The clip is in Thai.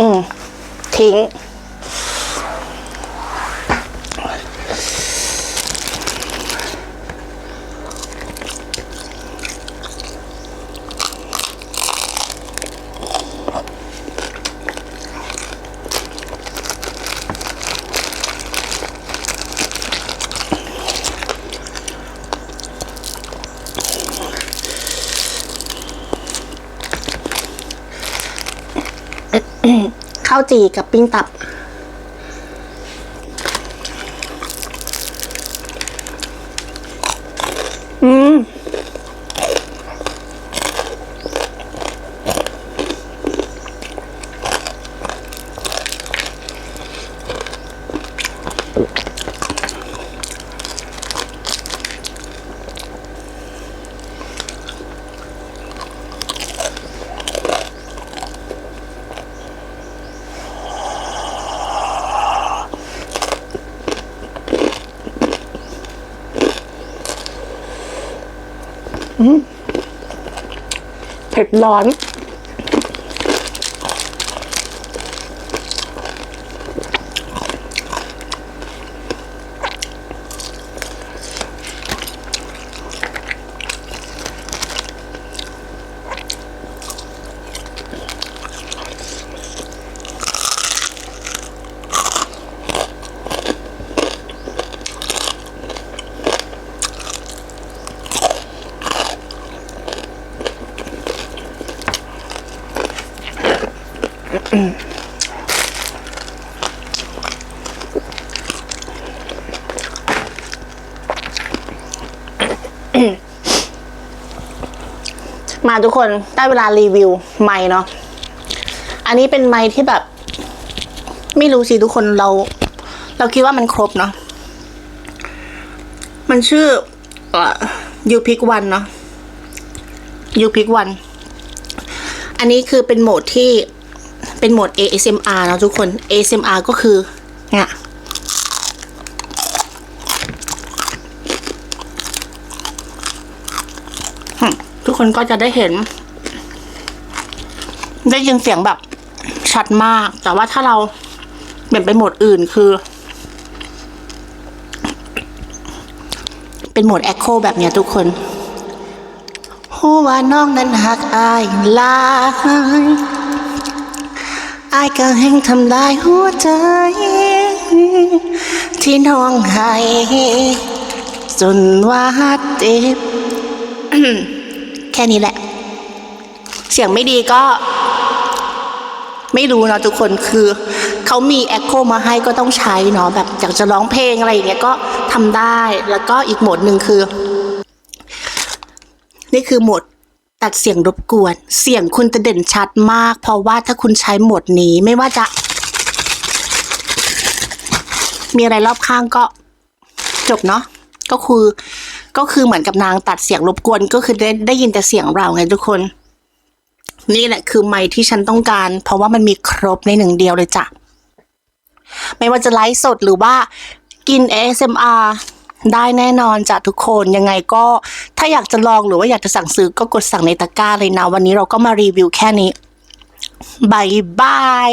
อืมทิ้ง ข้าวจีกับปิ้งตับ อืม เผ็ดร้อน มาทุกคนได้เวลารีวิวไม้เนาะ อันนี้เป็นไม้ที่แบบ ไม่รู้สิทุกคนเรา เราคิดว่ามันครบเนาะ มันชื่อยูพิกวันเนาะยูพิกวัน อันนี้คือเป็นโหมดที่ เป็นโหมด ASMR นะทุกคน ASMR ก็คือเนี่ยทุกคนก็จะได้เห็น ได้ยินเสียงแบบชัดมาก แต่ว่าถ้าเราเปลี่ยนไปโหมดอื่นคือ เป็นโหมด Echo แบบเนี้ยทุกคนหัวน้องนั้นหักอายลาย อายก็แห่งทำลายหัวใจ ที่น้องให้จนว่าเจ็บแค่นี้แหละ เสียงไม่ดีก็ ไม่รู้เนาะทุกคนคือ เขามีแอคโคมาให้ก็ต้องใช้เนาะแบบอยากจะร้องเพลงอะไรอย่างเงี้ยก็ทำได้แล้วก็อีกโหมดหนึ่งคือ นี่คือโหมด ตัดเสียงรบกวน เสียงคุณจะเด่นชัดมาก เพราะว่าถ้าคุณใช้โหมดนี้ไม่ว่าจะ มีอะไรรอบข้างก็จบเนาะก็คือก็คือเหมือนกับนางตัดเสียงรบกวนก็คือได้ได้ยินแต่เสียงเราไงทุกคน นี่แหละคือไมค์ที่ฉันต้องการ เพราะว่ามันมีครบในหนึ่งเดียวเลยจ้ะไม่ว่าจะไลฟ์สดหรือว่ากิน ASMR ได้แน่นอนจ้ะทุกคนยังไงก็ถ้าอยากจะลองหรือว่าอยากจะสั่งซื้อก็กดสั่งในตะกร้าเลยนะ วันนี้เราก็มารีวิวแค่นี้บายบาย